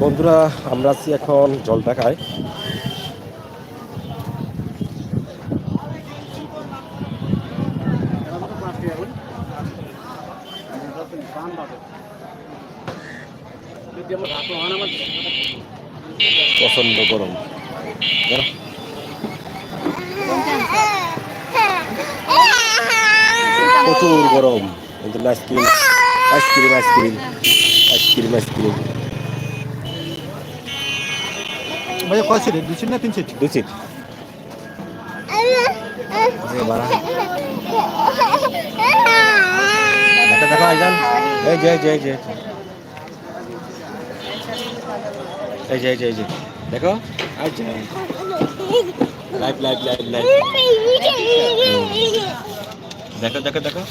বন্ধুরা আমরা আছি এখন জলঢাকায়। প্রচণ্ড গরম? প্রচুর গরম। Ice cream ice cream ice cream ice cream ice cream. ভাইয়া কয় সিট দুই সিট না তিন সিট দুই সিট দেখা দেখো দেখো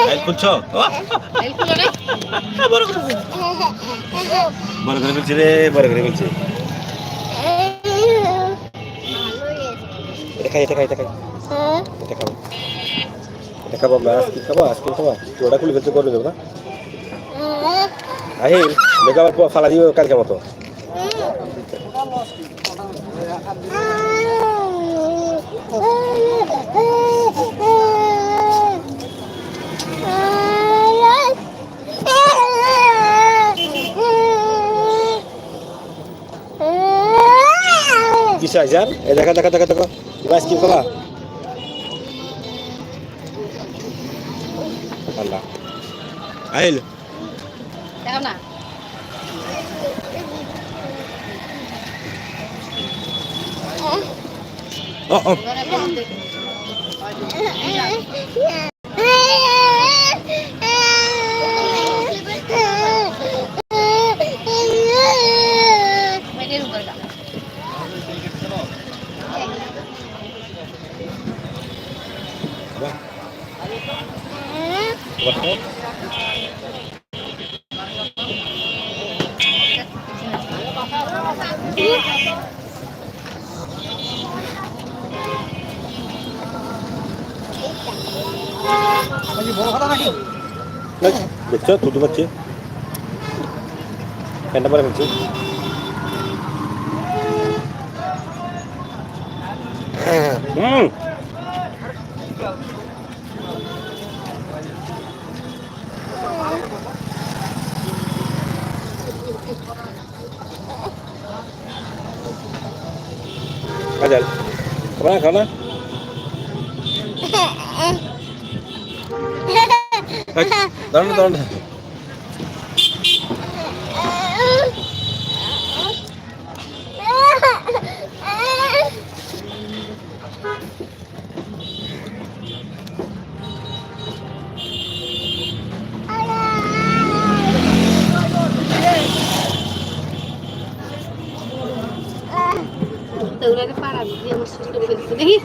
লাইভ লাইভ দেখো দেখো দেখো লাইভ খুলছো বড় করে খুলছি রে বড় করে খুলছি এটা খাই এটা খাই এটা খাই এটা খাব এটা খাব আমরা আইসক্রিম খাব আইসক্রিম খাব ওটা খুলে ফেলতে দেবো না আহিল দেখো আবার ফালা দিও কালকে মতো কিসে আইজান এই দেখা দেখা দেখা দেখো। তুমি আইসক্রিম খাবা? আল্লাহ। দেখো না। ও ও। দেখছ তুতু পাচ্ছি ফ্যানটা পরে ফেলছি হুম। কাজল। খাবা না খাবা না? দাঁড়ান দাঁড়ান। তো ওগুলোকে পাড়া দিয়ে আমার শেষ করে ফেলছে দেখি